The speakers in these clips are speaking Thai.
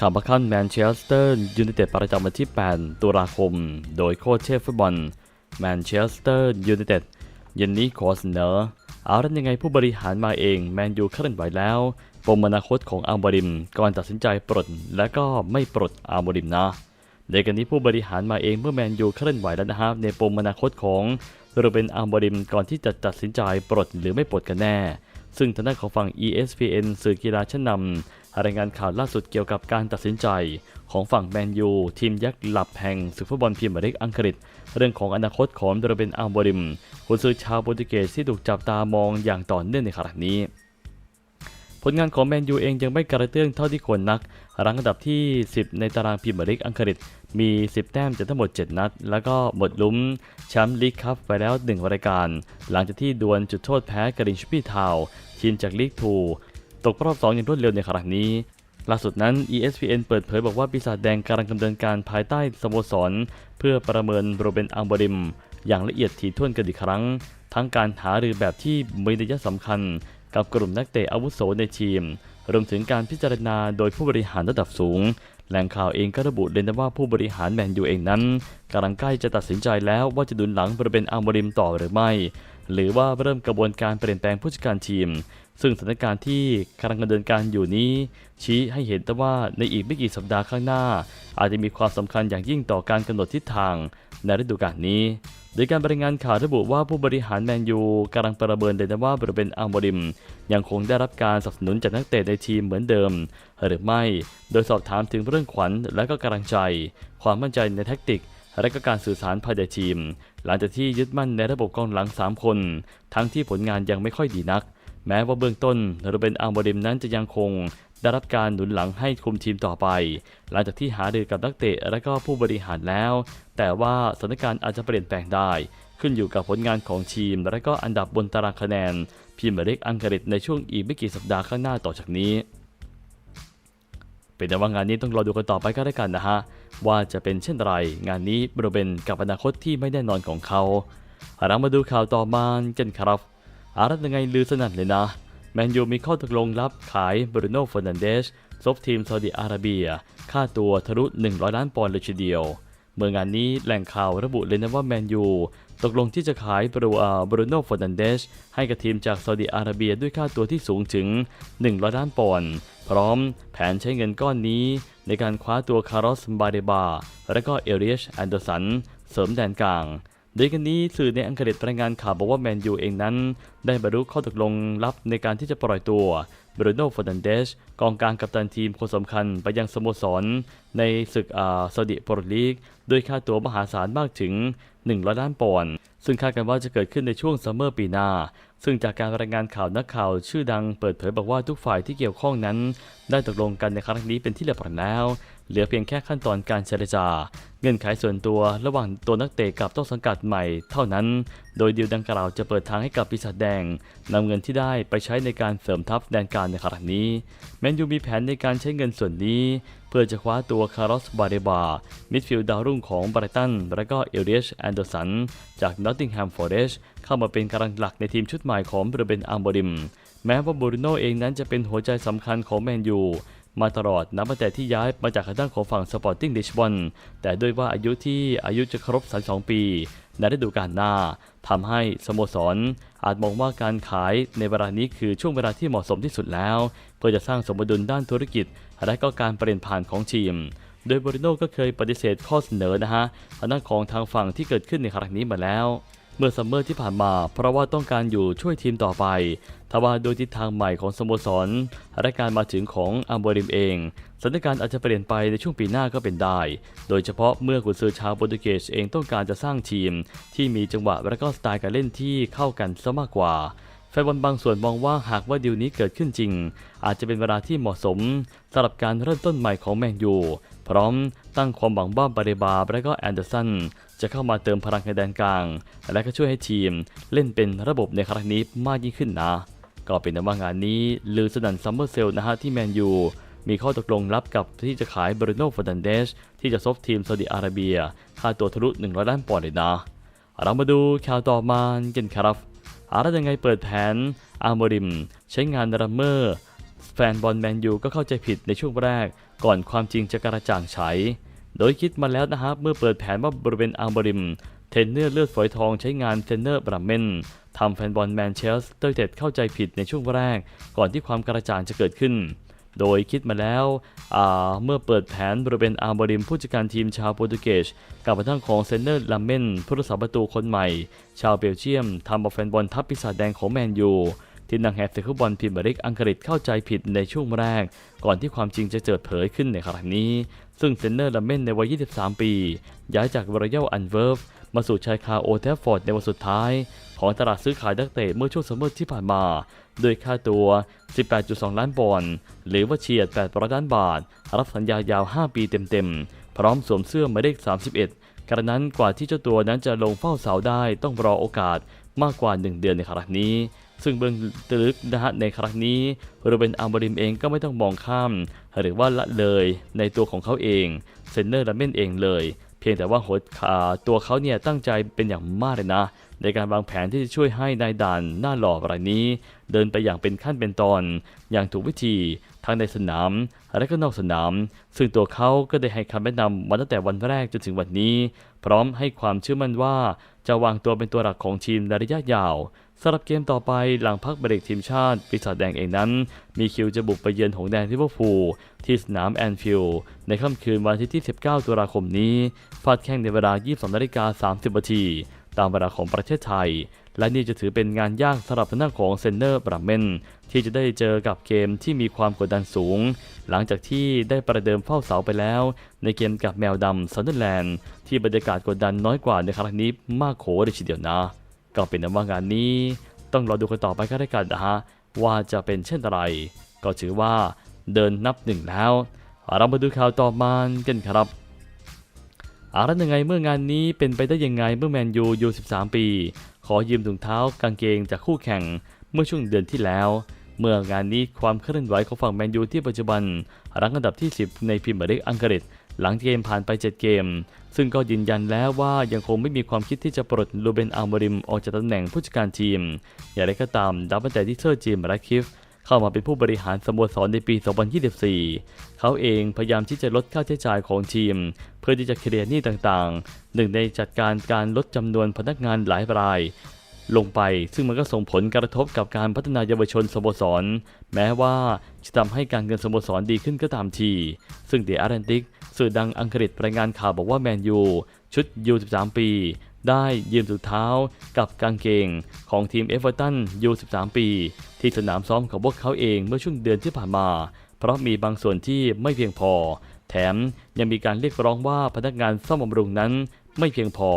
ข่าวประคันแมนเชสเตอร์ยูไนเต็ดประจำวันที่ 8 ตุลาคม โดยโค้ชเชฟฟุตบอลแมนเชสเตอร์ยูไนเต็ดเย็นนี้ขอเสนอเอาละยังไงผู้บริหารมาเองแมนยูเคลื่อนไหวแล้วปมอนาคตของอัลบริม ก่อนตัดสินใจปลดและก็ไม่ปลดอัลบริมนะเด็กกันนี้ผู้บริหารมาเองเมื่อแมนยูเคลื่อนไหวแล้วนะครับในปมอนาคตของโรเบนอัลบริมก่อนที่จะตัดสินใจปลดหรือไม่ปลดกันแน่ ซึ่งทางด้านของฝั่ง ESPN สื่อกีฬาชั้นนำ รายงานข่าวล่าสุดเกี่ยวกับการตัดสินใจ ของฝั่งแมนยูทีมยักษ์หลับแห่งศึกฟุตบอลพรีเมียร์ลีกอังกฤษ เรื่องของอนาคตของโรเบนอัลบริมคนซื้อชาวโปรตุเกสที่ถูกจับตามองอย่างต่อเนื่องในขณะนี้ ผลงานของแมนยูเองยังไม่กระเตื้องเท่าที่ควรนัก รังอันดับที่ 10 ในตารางพรีเมียร์ลีกอังกฤษมี 10 แต้มจากทั้งหมด 7 นัด แล้วก็หมดลุ้มแชมป์ลีกคัพไปแล้ว 1 รายการ หลังจากที่ดวลจุดโทษแพ้กรินชปี้ทาว ทีมจากลีกทู ตกรอบ2อย่างรวดเร็วในครั้งนี้ ล่าสุดนั้น ESPN เปิดเผยบอกว่าปีศาจแดงกำลังดำเนินการภายใต้สโมสร เพื่อประเมินโรเบนอัลบริม อย่างละเอียดถี่ถ้วนกันอีกครั้ง ทั้งการหารือแบบที่มีนัยสำคัญ กับกลุ่มนักเตะอาวุโสในทีม รวมถึงการพิจารณาโดยผู้บริหารระดับสูงแหล่งข่าวเองก็ระบุเลยนะว่าผู้บริหารแมนยูเองนั้นกำลังใกล้จะตัดสินใจแล้วว่าจะดุลหลังบริเวณอัลบริมต่อหรือไม่ หรือว่าเริ่มกระบวนการเปลี่ยนแปลงผู้จัดการทีม ซึ่งสถานการณ์ที่กำลังดำเนินการอยู่นี้ ชี้ให้เห็นแต่ว่าในอีกไม่กี่สัปดาห์ข้างหน้า อาจจะมีความสำคัญอย่างยิ่งต่อการกำหนดทิศทางในฤดูกาลนี้ โดยการรายงานข่าวระบุว่าผู้บริหารแมนยูกำลังประเมินเลยนะว่าบริเวณอัลบริม ยังคงได้รับการสนับสนุนจากนักเตะในทีมเหมือนเดิม หรือไม่ โดยสอบถามถึงเรื่องขวัญและก็กำลังใจ ความมั่นใจในแท็กติกและก็การสื่อสารภายในทีม หลังจากที่ยึดมั่นในระบบกองหลัง 3 คน ทั้งที่ผลงานยังไม่ค่อยดีนัก แม้ว่าเบื้องต้นโรเบนอัลบริมนั้นจะยังคงได้รับการหนุนหลังให้คุมทีมต่อไป หลังจากที่หารือกับนักเตะและก็ผู้บริหารแล้ว แต่ว่าสถานการณ์อาจจะเปลี่ยนแปลงได้ ขึ้นอยู่กับผลงานของทีม และก็อันดับบนตารางคะแนนพรีเมียร์ลีกอังกฤษในช่วงอีกไม่กี่สัปดาห์ข้างหน้าต่อจากนี้ เป็นแต่ว่างานนี้ต้องรอดูกันต่อไปก็ได้กันนะฮะ ว่าจะเป็นเช่นไร งานนี้บรเบนกับอนาคตที่ไม่แน่นอนของเขาเรามาดูข่าวต่อมากันครับ อารัตยังไงลือสนั่นเลยนะ แมนยูมีข้อตกลงรับขายบรูโน่เฟอร์นันเดสซบทีมซาอุดิอาระเบีย ค่าตัวทะลุ 100 ล้านปอนด์เลยทีเดียว เมื่องานนี้แหล่งข่าวระบุเลยนะว่าแมนยูตกลงที่จะขายบรูอาบรูโน่เฟอร์นันเดสให้กับทีมจากซาอุดิอาระเบียด้วยค่าตัวที่สูงถึง 100 ล้านปอนด์พร้อมแผนใช้เงินก้อนนี้ ในการคว้าตัวคาร์ลอสบาเดบา และก็เอเรียชแอนเดอร์สัน เสริมแดนกลาง โดยกันนี้สื่อในอังกฤษรายงานข่าวบอกว่าแมนยูเองนั้น ได้บรรลุข้อตกลงลับในการที่จะปล่อยตัวบรูโน่ฟอร์นันเดสกองกลางกัปตันทีมคนสำคัญไปยังสโมสร ในศึกอาซาดิโปรลีกด้วยค่าตัวมหาศาลมากถึง 100 ล้านปอนด์ซึ่งคาดกันว่าจะเกิดขึ้นในช่วงซัมเมอร์ปีหน้า ซึ่งจากการรายงานข่าวนักข่าวชื่อดังเปิดเผยบอกว่าทุกฝ่ายที่เกี่ยวข้องนั้น ได้ตกลงกันในครั้งนี้เป็นที่เรียบร้อยแล้ว เหลือเพียงแค่ขั้นตอนการเจรจา เงื่อนไขส่วนตัวระหว่างตัวนักเตะกับต้นสังกัดใหม่เท่านั้น โดยดีลดังกล่าวจะเปิดทางให้กับปีศาจแดงนำเงินที่ได้ไปใช้ในการเสริมทัพแดนกางในครั้งนี้แมนยูมีแผนในการใช้เงินส่วนนี้ เพื่อจะคว้าตัวคาร์ลอสบาเดบา มิดฟิลด์ดาวรุ่งของบรตัน และก็เอเรียชแอนเดอร์สัน จากนอตติงแฮมฟอร์เรสเข้ามาเป็นกำลังหลักในทีมชุดใหม่ของบรูเบนอัมบอริมแม้ว่าบูริโนเองนั้นจะเป็นหัวใจสำคัญของแมนยู มาตลอดนับตั้งแต่ที่ย้ายมาจากทางด้านของฝั่งสปอร์ติ้งลิชบอนแต่ด้วยว่าอายุที่อายุจะครบ 32 ปีในฤดูกาลหน้าทำให้สโมสรอาจมองว่าการขายในเวลานี้คือช่วงเวลาที่เหมาะสมที่สุดแล้ว เพื่อจะสร้างสมดุลด้านธุรกิจ และก็การเปลี่ยนผ่านของทีมโดยบริโนก็เคยปฏิเสธข้อเสนอนะฮะทางด้านของทางฝั่งที่เกิดขึ้นในครั้งนี้มาแล้ว เมื่อซัมเมอร์ที่ผ่านมา เพราะว่าต้องการอยู่ช่วยทีมต่อไปทว่าโดยทิศทางใหม่ของสโมสรและการมาถึงของอัมบริมเองสถานการณ์อาจจะเปลี่ยนไปในช่วงปีหน้าก็เป็นได้ โดยเฉพาะเมื่อกุนซือชาวโปรตุเกสเองต้องการจะสร้างทีม ที่มีจังหวะและก็สไตล์การเล่นที่เข้ากันซะมากกว่าแฟนบอลบางส่วนมองว่าหากว่าดีลนี้เกิดขึ้นจริง อาจจะเป็นเวลาที่เหมาะสมสำหรับการเริ่มต้นใหม่ของแมนยู พร้อมตั้งความหวังว่าบาเรบาและก็แอนเดอร์สันจะเข้ามาเติมพลังในแดนกลาง และก็ช่วยให้ทีมเล่นเป็นระบบในครั้งนี้มากยิ่งขึ้นนะ ก็เป็นแต่ว่างานนี้ลือสนั่นซัมเมอร์เซลนะฮะที่แมนยูมีข้อตกลงรับกับที่จะขายบรูโน่ฟอร์นันเดสที่จะซบทีมซาอุดิอาระเบีย ค่าตัวทะลุ 100 ล้านปอนด์เลยนะ เรามาดูข่าวต่อมากันครับอาร์ยังไงเปิดแผนอาร์มริม ใช้งานรัมเมอร์ แฟนบอลแมนยูก็เข้าใจผิดในช่วงแรก ก่อนความจริงจะกระจ่างไฉโดยคิดมาแล้วนะครับเมื่อเปิดแผนว่าบริเวณอัลบริม เทนเนอร์เลือดฝอยทองใช้งานเทนเนอร์บรัมเมนทำแฟนบอลแมนเชสเตอร์เต็ดเข้าใจผิดในช่วงแรก ก่อนที่ความกระจ่างจะเกิดขึ้น โดยคิดมาแล้วอ่าเมื่อเปิดแผนบริเวณอาร์บริมผู้จัดการทีมชาวโปรตุเกสกับกระทั่งของเซนเนอร์ลัมเมนผู้รักษาประตูคนใหม่ ชาวเบลเยียมทำเอาแฟนบอลทัพปีศาจแดงของแมนยู ที่นักแฮกเซฟุตบอลพรีเมียร์ลีกอังกฤษเข้าใจผิดในช่วงแรก ก่อนที่ความจริงจะเจิดเผยขึ้นในครั้งนี้ ซึ่งเซนเนอร์ลัมเมนในวัย 23 ปี ย้ายจากรอยัลอันเวิร์ฟมาสู่ชายคาโอเทฟฟอร์ดในวันสุดท้าย ของตลาดซื้อขายนักเตะเมื่อช่วงซัมเมอร์ที่ผ่านมา โดยค่าตัว 18.2 ล้านปอนด์หรือว่าเฉียด800ล้านบาท รับสัญญายาว 5 ปีเต็มๆ พร้อมสวมเสื้อหมายเลข 31กระนั้นกว่าที่เจ้าตัวนั้นจะลงเฝ้าเสาได้ต้องรอโอกาส มากกว่า 1 เดือนในครั้งนี้ ซึ่งเบื้องลึกนะฮะในครั้งนี้โรเบนอัลบริมเองก็ไม่ต้องมองข้าม หรือว่าละเลยในตัวของเขาเองเซนเนอร์และเมนเองเลย เพียงแต่ว่าหัวอ่าตัวเขาเนี่ยตั้งใจเป็นอย่างมากเลยนะ ในการวางแผนที่จะช่วยให้นายด่านหน้าหล่อรายนี้ เดินไปอย่างเป็นขั้นเป็นตอน อย่างถูกวิธีทั้งในสนามและก็นอกสนาม ซึ่งตัวเขาก็ได้ให้คำแนะนำมาตั้งแต่วันแรกจนถึงวันนี้ พร้อมให้ความเชื่อมั่นว่า จะวางตัวเป็นตัวหลักของทีมในระยะยาวสำหรับเกมต่อไปหลังพักเบรกทีมชาติปีศาจแดงเองนั้น มีคิวจะบุกไปเยือนหงแดงลิเวอร์พูลที่สนามแอนฟิลด์ในค่ำคืนวันอาทิตย์ที่ 19 ตุลาคมนี้ฟาดแข่งในเวลา 22นาฬิกา30นาทีตามเวลาของประเทศไทย และนี่จะถือเป็นงานยากสำหรับทางด้านของเซนเนอร์บรัมเมนที่จะได้เจอกับเกมที่มีความกดดันสูง หลังจากที่ได้ประเดิมเฝ้าเสาไปแล้ว ในเกมกับแมวดำซันเดอร์แลนด์ที่บรรยากาศกดดันน้อยกว่าในครั้งนี้มากโขเลยทีเดียวนะ ก็เป็นนว่างานนี้ ต้องรอดูกันต่อไปก็ได้กันนะฮะว่าจะเป็นเช่นไร ก็ถือว่าเดินนับหนึ่งแล้ว เรามาดูข่าวต่อมากันครับอารันยังไงเมื่องานนี้เป็นไปได้ยังไงเมื่อแมนยูยู 13 ปี ขอยืมถุงเท้ากางเกงจากคู่แข่งเมื่อช่วงเดือนที่แล้ว เมื่องานนี้ความเคลื่อนไหวของฝั่งแมนยูที่ปัจจุบันรั้งอันดับที่ 10 ในพรีเมียร์ลีกอังกฤษ หลังเกมผ่านไป 7 เกม ซึ่งก็ยืนยันแล้วว่ายังคงไม่มีความคิดที่จะปลดลูเบนอัลมริมออกจากตำแหน่งผู้จัดการทีม อย่างไรก็ตามดับเบิลแต่ที่เซอร์จิมแรคคิฟเข้ามาเป็นผู้บริหารสโมสรในปี 2024 เขาเองพยายามที่จะลดค่าใช้จ่ายของทีม เพื่อที่จะเคลียร์หนี้ต่างๆ หนึ่งในจัดการการลดจำนวนพนักงานหลายราย ลงไปซึ่งมันก็ส่งผลกระทบกับการพัฒนายาวชนสโมสร แม้ว่าจะทำให้การเงินสโมสรดีขึ้นก็ตามที ซึ่งเดอารันติกสื่อดังอังกฤษรายงานข่าวบอกว่าแมนยูชุดยู13 ปี ได้ยืมถุงเท้ากับกางเกงของทีมเอเวอร์ตันยู13 ปี ที่สนามซ้อมของพวกเขาเองเมื่อช่วงเดือนที่ผ่านมา เพราะมีบางส่วนที่ไม่เพียงพอ แถมยังมีการเรียกร้องว่าพนักงานซ่อมบำรุงนั้นไม่เพียงพอ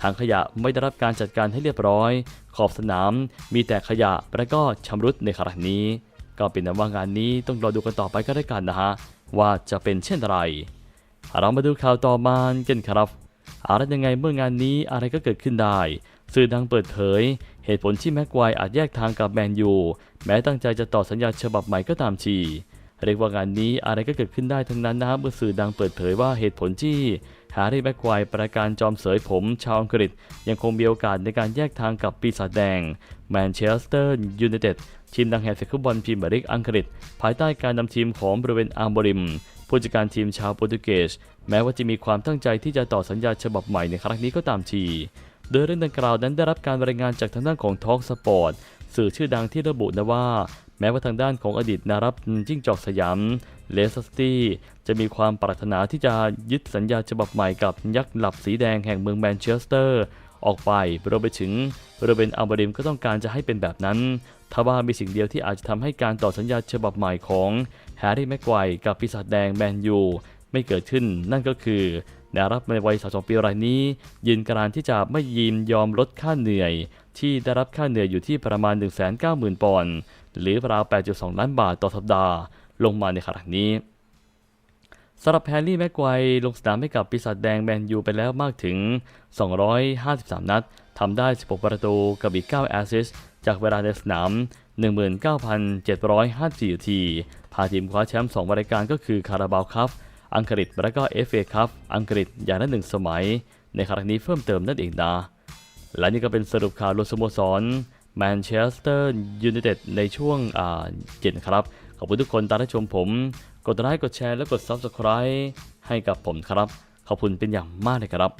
ทางขยะไม่ได้รับการจัดการให้เรียบร้อย ขอบสนามมีแต่ขยะและก็ชำรุดในครั้งนี้ ก็เป็นนว่างานนี้ต้องรอดูกันต่อไปก็ได้กันนะฮะ ว่าจะเป็นเช่นไร เรามาดูข่าวต่อมากันครับอะไรยังไงเมื่องานนี้อะไรก็เกิดขึ้นได้ สื่อดังเปิดเผย เหตุผลที่แม็กไกว์อาจแยกทางกับแมนยู แม้ตั้งใจจะต่อสัญญาฉบับใหม่ก็ตามที เรียกว่างานนี้อะไรก็เกิดขึ้นได้ทั้งนั้นนะครับเมื่อสื่อดังเปิดเผยว่าเหตุผลที่แฮร์รี่แม็กไกวร์ประการจอมเสยผมชาวอังกฤษ ยังคงมีโอกาสในการแยกทางกับปีศาจแดงแมนเชสเตอร์ยูไนเต็ดทีมดังแห่งศึกฟุตบอลพรีเมียร์ลีกอังกฤษ ภายใต้การนำทีมของบริเวณอาร์บริม ผู้จัดการทีมชาวโปรตุเกส แม้ว่าจะมีความตั้งใจที่จะต่อสัญญาฉบับใหม่ในครั้งนี้ก็ตามทีโดยเรื่องดังกล่าวนั้นได้รับการรายงานจากทางด้านของทอกสปอร์ต สื่อชื่อดังที่ระบุนะว่า แม้ว่าทางด้านของอดีตนารับจิ้งจอกสยามเลสสตี้จะมีความปรารถนาที่จะยึดสัญญาฉบับใหม่กับยักษ์หลับสีแดงแห่งเมืองแมนเชสเตอร์ ออกไปรวมไปถึงโรเบนอัลบริมก็ต้องการจะให้เป็นแบบนั้นทว่ามีสิ่งเดียวที่อาจจะทำให้การต่อสัญญาฉบับใหม่ของแฮร์รี่แม็กไกวร์กับปีศาจแดงแมนยูไม่เกิดขึ้นนั่นก็คือนวรับในวัย 32 ปีรายนี้ ยืนกรานที่จะไม่ยินยอมลดค่าเหนื่อย ที่ได้รับค่าเหนื่อยอยู่ที่ประมาณ 190,000 ปอนด์หรือราว 8.2 ล้านบาทต่อสัปดาห์ ลงมาในขณะนี้สำหรับแฮร์รี่แม็กไกวร์ลงสนามให้กับปีศาจแดงแมนยูไปแล้วมากถึง 253 นัดทำได้ 16 ประตูกับอีก 9 แอสซิสจากเวลาในสนาม 19,754นาทีพาทีมคว้าแชมป์2รายการก็คือคาราบาวคัพอังกฤษและก็ FA คัพอังกฤษอย่างละหนึ่งสมัย ในครั้งนี้เพิ่มเติมนั่นเองนะ และนี่ก็เป็นสรุปข่าวรวมสโมสรแมนเชสเตอร์ยูไนเต็ดในช่วงเย็นครับ ขอบคุณทุกคนตามรับชมผม กดไลค์กดแชร์และกด Subscribe ให้กับผมครับ ขอบคุณเป็นอย่างมากเลยครับ